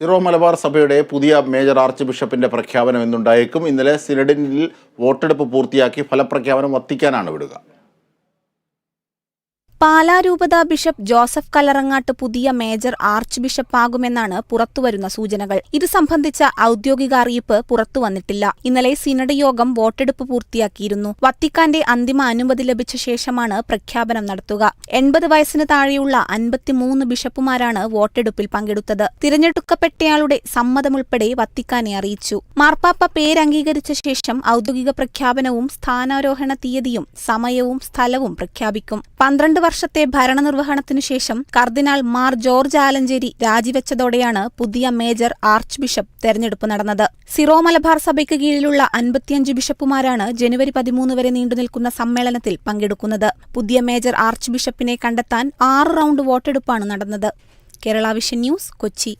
Syro Malabar സഭയുടെ പുതിയ major arch ബിഷപ്പിന്റെ പ്രഖ്യാപനം എന്നുണ്ടായേക്കും ഇന്നലെ സിനഡിനിൽ വോട്ടെടുപ്പ് പൂർത്തിയാക്കി ഫലപ്രഖ്യാപനം വത്തിക്കാനാണ് വിടുക. പാലാ രൂപത ബിഷപ്പ് ജോസഫ് കല്ലറങ്ങാട്ട് പുതിയ മേജർ ആർച്ച് ബിഷപ്പാകുമെന്നാണ് പുറത്തുവരുന്ന സൂചനകൾ. ഇത് സംബന്ധിച്ച ഔദ്യോഗിക അറിയിപ്പ് പുറത്തുവന്നിട്ടില്ല ഇന്നലെ സിനഡ് യോഗം വോട്ടെടുപ്പ് പൂർത്തിയാക്കിയിരുന്നു. വത്തിക്കാന്റെ അന്തിമ അനുമതി ലഭിച്ച ശേഷമാണ് പ്രഖ്യാപനം നടത്തുക. എൺപത് വയസ്സിന് താഴെയുള്ള അൻപത്തിമൂന്ന് ബിഷപ്പുമാരാണ് വോട്ടെടുപ്പിൽ പങ്കെടുത്തത്. തിരഞ്ഞെടുക്കപ്പെട്ടയാളുടെ സമ്മതമുൾപ്പെടെ വത്തിക്കാനെ അറിയിച്ചു. മാർപ്പാപ്പ പേരംഗീകരിച്ച ശേഷം ഔദ്യോഗിക പ്രഖ്യാപനവും സ്ഥാനാരോഹണ തീയതിയും സമയവും സ്ഥലവും പ്രഖ്യാപിക്കും. പന്ത്രണ്ട് വർഷത്തെ ഭരണനിർവഹണത്തിനു ശേഷം കർദിനാൾ മാർ ജോർജ് ആലഞ്ചേരി രാജിവെച്ചതോടെയാണ് പുതിയ മേജർ ആർച്ച് ബിഷപ്പ് തെരഞ്ഞെടുപ്പ് നടന്നത്. സിറോ മലബാർ സഭയ്ക്ക് കീഴിലുള്ള അൻപത്തിയഞ്ച് ബിഷപ്പുമാരാണ് ജനുവരി പതിമൂന്ന് വരെ നീണ്ടുനിൽക്കുന്ന സമ്മേളനത്തിൽ പങ്കെടുക്കുന്നത്. പുതിയ മേജർ ആർച്ച് ബിഷപ്പിനെ കണ്ടെത്താൻ ആറ് റൗണ്ട് വോട്ടെടുപ്പാണ് നടന്നത്. Kerala vision news Kochi.